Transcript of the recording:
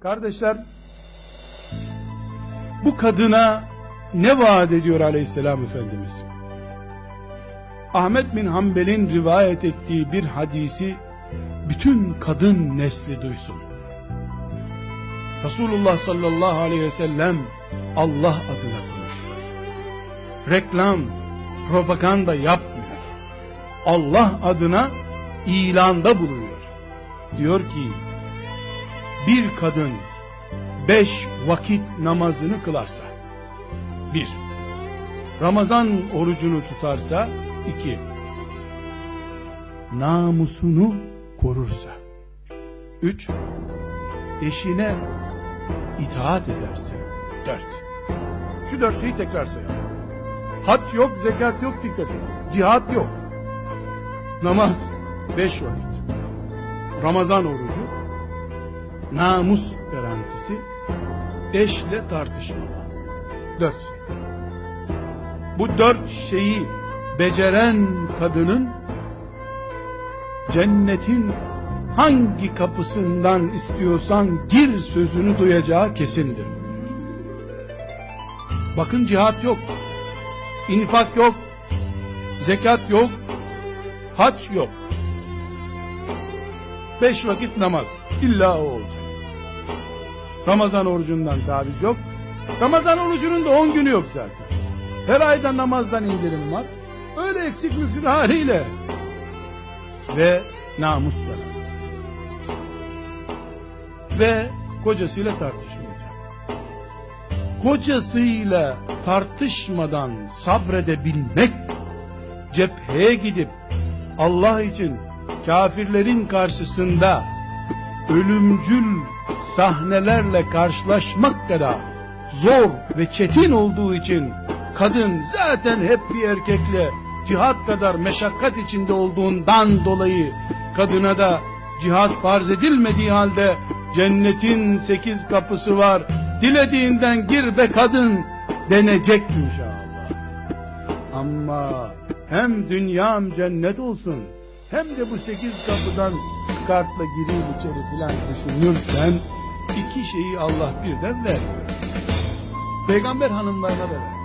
Kardeşler, bu kadına ne vaat ediyor aleyhisselam Efendimiz? Ahmet bin Hanbel'in rivayet ettiği bir hadisi bütün kadın nesli duysun. Resulullah sallallahu aleyhi ve sellem Allah adına konuşuyor. Reklam, propaganda yapmıyor. Allah adına ilanda bulunuyor. Diyor ki, bir kadın beş vakit namazını kılarsa, bir, Ramazan orucunu tutarsa, iki, namusunu korursa, üç, eşine itaat ederse, dört. Şu dört şeyi tekrar sayalım. Hac yok, zekat yok, dikkat ediniz. Cihat yok. Namaz, beş vakit. Ramazan orucu, namus garantisi, eşle tartışmama. Dört şey. Bu dört şeyi beceren kadının cennetin hangi kapısından istiyorsan gir sözünü duyacağı kesindir. Bakın cihat yok, infak yok, zekat yok, hac yok. Beş vakit namaz, illa o olacak. Ramazan orucundan taviz yok. Ramazan orucunun da on günü yok zaten. Her ayda namazdan indirim var. Öyle eksik müksik haliyle. Ve namus garantisi. Ve kocasıyla tartışmayacak. Kocasıyla tartışmadan sabredebilmek, cepheye gidip Allah için kafirlerin karşısında ölümcül sahnelerle karşılaşmak kadar zor ve çetin olduğu için kadın zaten hep bir erkekle cihat kadar meşakkat içinde olduğundan dolayı kadına da cihat farz edilmediği halde cennetin sekiz kapısı var dilediğinden gir be kadın denecek inşallah. Ama hem dünyam cennet olsun hem de bu sekiz kapıdan kartla gireyim içeri filan düşünürsen iki şeyi Allah birden vermiyor. Peygamber hanımlarına da vermiyor.